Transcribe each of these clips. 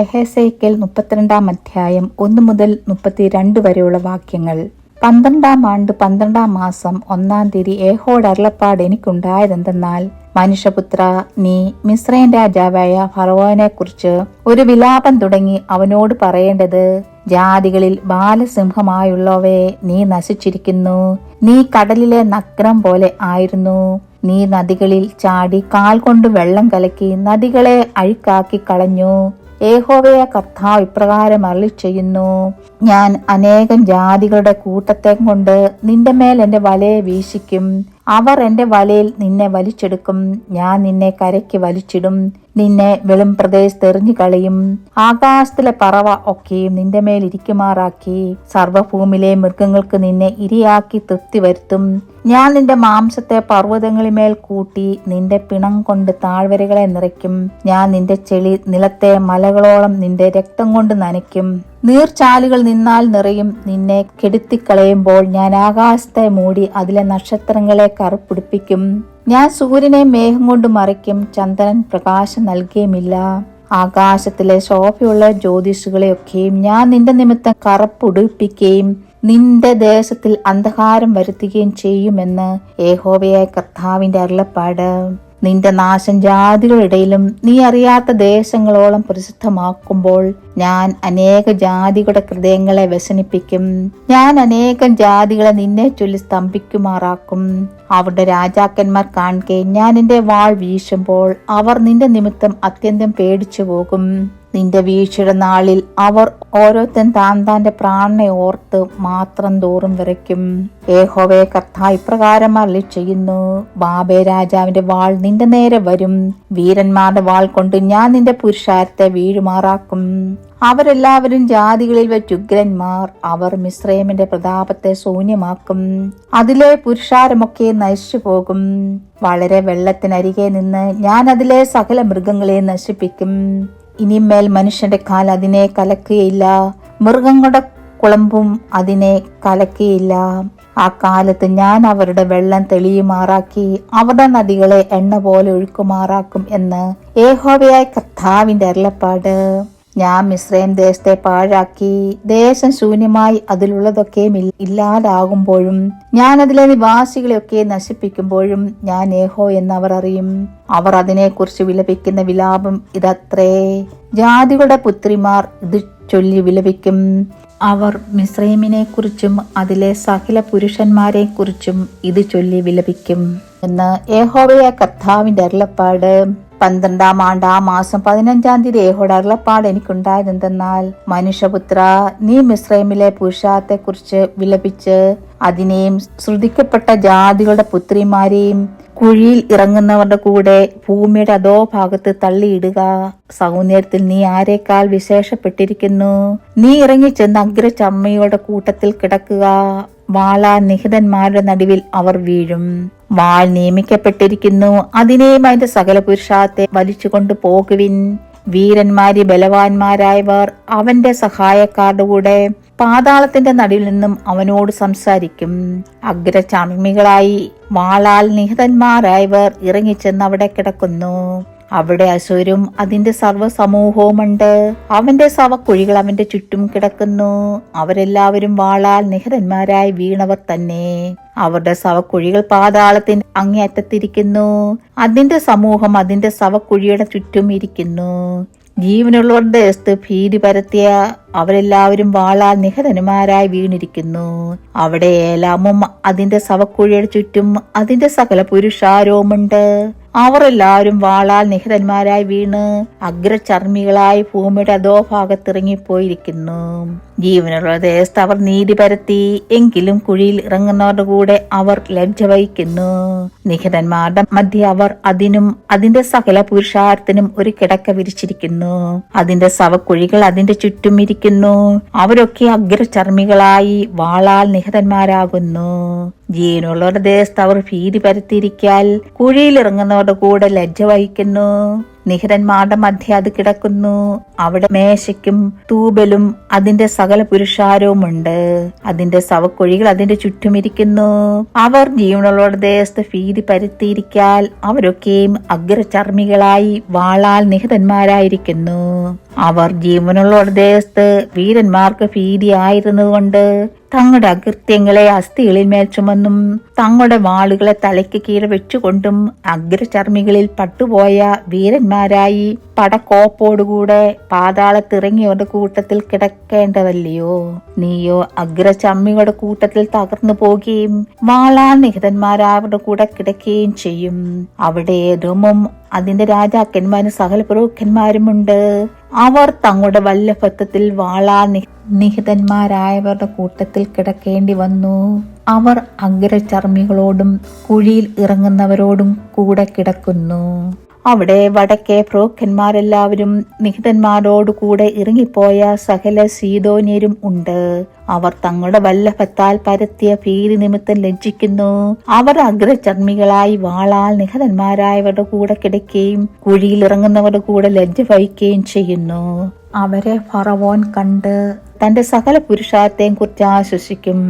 എഹെസേക്കൽ മുപ്പത്തിരണ്ടാം അധ്യായം ഒന്ന് മുതൽ മുപ്പത്തിരണ്ട് വരെയുള്ള വാക്യങ്ങൾ. പന്ത്രണ്ടാം ആണ്ട് പന്ത്രണ്ടാം മാസം ഒന്നാം തീയതി ഏഹോട് അരുളപ്പാട് എനിക്കുണ്ടായതെന്തെന്നാൽ മനുഷ്യപുത്ര നീ മിശ്രയൻ രാജാവായ ഫറവോനെ കുറിച്ച് ഒരു വിലാപം തുടങ്ങി അവനോട് പറയേണ്ടത് ജാതികളിൽ ബാലസിംഹമായുള്ളവയെ നീ നശിച്ചിരിക്കുന്നു. നീ കടലിലെ നഗ്നം പോലെ ആയിരുന്നു. നീ നദികളിൽ ചാടി കാൽ കൊണ്ട് വെള്ളം കലക്കി നദികളെ അഴുക്കാക്കി കളഞ്ഞു. ഏഹോവയ കർത്താവ് ഇപ്രകാരം അരളി ചെയ്യുന്നു ഞാൻ അനേകം ജാതികളുടെ കൂട്ടത്തെ കൊണ്ട് നിന്റെ മേൽ എന്റെ വലയെ വീശിക്കും. അവർ എന്റെ വലയിൽ നിന്നെ വലിച്ചെടുക്കും. ഞാൻ നിന്നെ കരയ്ക്ക് വലിച്ചിടും. നിന്നെ വെളും പ്രദേശത്ത് എറിഞ്ഞു കളയും. ആകാശത്തിലെ പറവ ഒക്കെയും നിന്റെ മേൽ ഇരിക്കുമാറാക്കി. സർവഭൂമിയിലെ മൃഗങ്ങൾക്ക് നിന്നെ ഇരിയാക്കി തൃപ്തി വരുത്തും ഞാൻ നിന്റെ മാംസത്തെ പർവതങ്ങളിമേൽ കൂട്ടി നിന്റെ പിണം കൊണ്ട് താഴ്വരകളെ നിറയ്ക്കും. ഞാൻ നിന്റെ ചെളി നിലത്തെ മലകളോളം നിന്റെ രക്തം കൊണ്ട് നനയ്ക്കും. നീർച്ചാലുകൾ നിന്നാൽ നിറയും. നിന്നെ കെടുത്തിക്കളയുമ്പോൾ ഞാൻ ആകാശത്തെ മൂടി അതിലെ നക്ഷത്രങ്ങളെ കറുപ്പിടിപ്പിക്കും. ഞാൻ സൂര്യനെ മേഘം കൊണ്ട് മറിക്കും. ചന്ദ്രൻ പ്രകാശം നൽകുകയുമില്ല ആകാശത്തിലെ ശോഭയുള്ള ജ്യോതിഷുകളെയൊക്കെയും ഞാൻ നിന്റെ നിമിത്തം കറുപ്പുടിപ്പിക്കുകയും നിന്റെ ദേശത്തിൽ അന്ധകാരം വരുത്തുകയും ചെയ്യുമെന്ന് ഏഹോവയായ കർത്താവിന്റെ അരുളപ്പാട്. നിന്റെ നാശം ജാതികളിടയിലും നീ അറിയാത്ത ദേശങ്ങളോളം പ്രസിദ്ധമാക്കുമ്പോൾ ഞാൻ അനേക ജാതികളുടെ ഹൃദയങ്ങളെ വ്യസനിപ്പിക്കും. ഞാൻ അനേകം ജാതികളെ നിന്നെ ചൊല്ലി സ്തംഭിക്കുമാറാക്കും. അവരുടെ രാജാക്കന്മാർ കാണുകയും ഞാൻ എന്റെ വാൾ വീശുമ്പോൾ അവർ നിന്റെ നിമിത്തം അത്യന്തം പേടിച്ചു പോകും നിന്റെ വീഴ്ചയുടെ നാളിൽ അവർ ഓരോരുത്തൻ താൻ താന്റെ പ്രാണനെ ഓർത്ത് മാത്രം തോറും വിറയ്ക്കും. ഏഹോവേ കർത്ത ഇപ്രകാരം അരളി ചെയ്യുന്നു ബാബേ രാജാവിന്റെ വാൾ നിന്റെ നേരെ വരും. വീരന്മാരുടെ വാൾ കൊണ്ട് ഞാൻ നിന്റെ പുരുഷാരത്തെ വീഴുമാറാക്കും. അവരെല്ലാവരും ജാതികളിൽ വെച്ച് ഉഗ്രന്മാർ. അവർ മിശ്രയമിന്റെ പ്രതാപത്തെ ശൂന്യമാക്കും. അതിലെ പുരുഷാരമൊക്കെ നശിച്ചു പോകും വളരെ വെള്ളത്തിനരികെ നിന്ന് ഞാൻ അതിലെ സകല മൃഗങ്ങളെ നശിപ്പിക്കും. ഇനിമേൽ മനുഷ്യന്റെ കാൽ അതിനെ കലക്കുകയില്ല. മൃഗങ്ങളുടെ കുളമ്പും അതിനെ കലക്കുകയില്ല. ആ കാലത്ത് ഞാൻ അവരുടെ വെള്ളം തെളിയുമാറാക്കി അവരുടെ നദികളെ എണ്ണ പോലെ ഒഴുക്കുമാറാക്കും എന്ന് ഏഹോവയായ കർത്താവിന്റെ അരുളപ്പാട്. ഞാൻ മിശ്രയും ദേശത്തെ പാഴാക്കി. ദേശം ശൂന്യമായി അതിലുള്ളതൊക്കെ ഇല്ലാതാകുമ്പോഴും ഞാൻ അതിലെ നിവാസികളെയൊക്കെ നശിപ്പിക്കുമ്പോഴും ഞാൻ ഏഹോ എന്ന് അവർ അറിയും. അവർ അതിനെക്കുറിച്ച് വിലപിക്കുന്ന വിലാപം ഇതത്രേ. ജാതികളുടെ പുത്രിമാർ ഇത് ചൊല്ലി വിലപിക്കും. അവർ മിശ്രൈമിനെ കുറിച്ചും അതിലെ സകല പുരുഷന്മാരെ കുറിച്ചും ഇത് ചൊല്ലി വിലപിക്കും എന്ന് ഏഹോവയ കർത്താവിന്റെ അരുളപ്പാട്. പന്ത്രണ്ടാം ആണ്ട് ആ മാസം പതിനഞ്ചാം തീയതി ഏഹോട് അരുളപ്പാട് എനിക്കുണ്ടായതെന്തെന്നാൽ മനുഷ്യപുത്ര നീ മിശ്രൈമിലെ പുരുഷാത്തെ കുറിച്ച് വിലപിച്ച് അതിനെയും ശ്രുതിക്കപ്പെട്ട ജാതികളുടെ പുത്രിമാരെയും കുഴിയിൽ ഇറങ്ങുന്നവരുടെ കൂടെ ഭൂമിയുടെ അതോ ഭാഗത്ത് തള്ളിയിടുക. സൗന്ദര്യത്തിൽ നീ ആരെക്കാൾ വിശേഷപ്പെട്ടിരിക്കുന്നു? നീ ഇറങ്ങിച്ചെന്ന് അഗ്രചമ്മയുടെ കൂട്ടത്തിൽ കിടക്കുക. വാള നിഹിതന്മാരുടെ നടുവിൽ അവർ വീഴും. വാൾ നിയമിക്കപ്പെട്ടിരിക്കുന്നു. അതിനെയും അതിന്റെ സകല പുരുഷാത്തെ വലിച്ചുകൊണ്ട് പോകുവിൻ. വീരന്മാരി ബലവാന്മാരായവർ അവന്റെ സഹായക്കാരുടെ കൂടെ പാതാളത്തിന്റെ നടുവിൽ നിന്നും അവനോട് സംസാരിക്കും. അഗ്രചാമികളായി വാളാൽ നിഹിതന്മാരായവർ ഇറങ്ങിച്ചെന്ന് അവിടെ കിടക്കുന്നു. അവിടെ അസുരും അതിന്റെ സർവസമൂഹവുമുണ്ട്. അവന്റെ ശവക്കുഴികൾ അവന്റെ ചുറ്റും കിടക്കുന്നു. അവരെല്ലാവരും വാളാൽ നിഹതന്മാരായി വീണവർ തന്നെ. അവരുടെ ശവക്കുഴികൾ പാതാളത്തിന് അങ്ങേയറ്റത്തിരിക്കുന്നു. അതിന്റെ സമൂഹം അതിന്റെ ശവക്കുഴിയുടെ ചുറ്റും ഇരിക്കുന്നു. ജീവനുള്ളവരുടെ ദേശത്ത് ഭീതി പരത്തിയ അവരെല്ലാവരും വാളാൽ നിഹതന്മാരായി വീണിരിക്കുന്നു. അവിടെ ഏലാമും അതിന്റെ ശവക്കുഴിയുടെ ചുറ്റും അതിന്റെ സകല പുരുഷാരവുമുണ്ട്. അവർ എല്ലാവരും വാളാൽ നിഹിതന്മാരായി വീണ് അഗ്രചർമ്മികളായി ഭൂമിയുടെ അധോഭാഗത്തിറങ്ങിപ്പോയിരിക്കുന്നു ജീവനുള്ള ദേശത്ത് അവർ നീതി പരത്തി എങ്കിലും കുഴിയിൽ ഇറങ്ങുന്നവരുടെ കൂടെ അവർ ലജ്ജ വഹിക്കുന്നു. നിഹിതന്മാരുടെ മധ്യ അവർ അതിനും അതിന്റെ സകല പുരുഷാരത്തിനും ഒരു കിടക്ക വിരിച്ചിരിക്കുന്നു. അതിന്റെ ശവക്കുഴികൾ അതിന്റെ ചുറ്റും ഇരിക്കുന്നു. അവരൊക്കെ അഗ്രചർമ്മികളായി വാളാൽ നിഹിതന്മാരാകുന്നു. ജീവനുള്ളവരുടെ ദേശത്ത് അവർ ഭീതി പരത്തിയിരിക്കാൽ കുഴിയിലിറങ്ങുന്നവരുടെ കൂടെ ലജ്ജ വഹിക്കുന്നു. നിഹരന്മാരുടെ മധ്യ അത് കിടക്കുന്നു. അവിടെ മേശയ്ക്കും തൂബലും അതിന്റെ സകല പുരുഷാരവും ഉണ്ട് അതിന്റെ ശവക്കുഴികൾ അതിന്റെ ചുറ്റുമിരിക്കുന്നു. അവർ ജീവനുള്ളവരുടെ ദേശത്ത് ഭീതി പരുത്തിയിരിക്കാൽ അവരൊക്കെയും അഗ്രചർമ്മികളായി വാളാൽ നിഹിതന്മാരായിരിക്കുന്നു. അവർ ജീവനുള്ളവരുടെ ദേശത്ത് വീരന്മാർക്ക് ഭീതി ആയിരുന്നതുകൊണ്ട് തങ്ങളുടെ അകൃത്യങ്ങളെ അസ്ഥികളിൽ മേൽ ചുമന്നും തങ്ങളുടെ വാളുകളെ തലയ്ക്ക് കീഴെ വെച്ചുകൊണ്ടും അഗ്രചർമ്മികളിൽ പട്ടുപോയ വീരന്മാരായി പടക്കോപ്പോടുകൂടെ പാതാളത്തിറങ്ങിയവരുടെ കൂട്ടത്തിൽ കിടക്കേണ്ടതല്ലയോ? നീയോ അഗ്രചമ്മികളുടെ കൂട്ടത്തിൽ തകർന്നു പോകുകയും വാളാ നിഹിതന്മാരാവരുടെ കൂടെ കിടക്കുകയും ചെയ്യും. അവിടെ രോമം അതിന്റെ രാജാക്കന്മാരും സകല പുരോഹിതന്മാരുമുണ്ട് അവർ തങ്ങളുടെ വല്ലഭത്വത്തിൽ വാളാ നിഹിതന്മാരായവരുടെ കൂട്ടത്തിൽ കിടക്കേണ്ടി വന്നു. അവർ അഗ്രചർമ്മികളോടും കുഴിയിൽ ഇറങ്ങുന്നവരോടും കൂടെ കിടക്കുന്നു. അവിടെ വടക്കേ പ്രോഖന്മാരെല്ലാവരും നിഹിതന്മാരോട് കൂടെ ഇറങ്ങിപ്പോയ സകല സീതോന്യരും ഉണ്ട്. അവർ തങ്ങളുടെ വല്ലഭത്താൽ പരത്തിയ ഭീതി നിമിത്തം ലജ്ജിക്കുന്നു. അവർ അഗ്രചർമ്മികളായി വാളാൽ നിഹതന്മാരായവരുടെ കൂടെ കിടക്കുകയും കുഴിയിൽ ഇറങ്ങുന്നവരുടെ കൂടെ ലജ്ജ വഹിക്കുകയും ചെയ്യുന്നു. അവരെ ഫറവോൻ കണ്ട് തന്റെ സകല പുരുഷാർത്ഥത്തെയും കുറിച്ച് ആശ്വസിക്കും.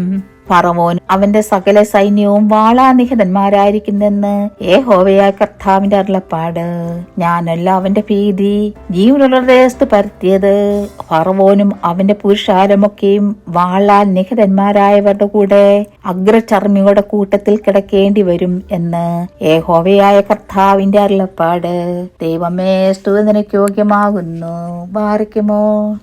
ഫറവോൻ അവന്റെ സകല സൈന്യവും വാളാനിഹിതന്മാരായിരിക്കുന്നെന്ന് ഏഹോവയായ കർത്താവിന്റെ അരുളപ്പാട്. ഞാനല്ല അവന്റെ ഭീതി ജീവനുള്ള ദേശത്ത് പരത്തിയത്. ഫറവോനും അവന്റെ പുരുഷാരമൊക്കെയും വാളാൽ നിഹിതന്മാരായവരുടെ കൂടെ അഗ്രചർമ്മികളുടെ കൂട്ടത്തിൽ കിടക്കേണ്ടി വരും എന്ന് ഏ ഹോവയായ കർത്താവിന്റെ അരുളപ്പാട്. ദൈവമേ സ്തുതി നിനക്ക് യോഗ്യമാകുന്നു. ബാറിക്കുമോ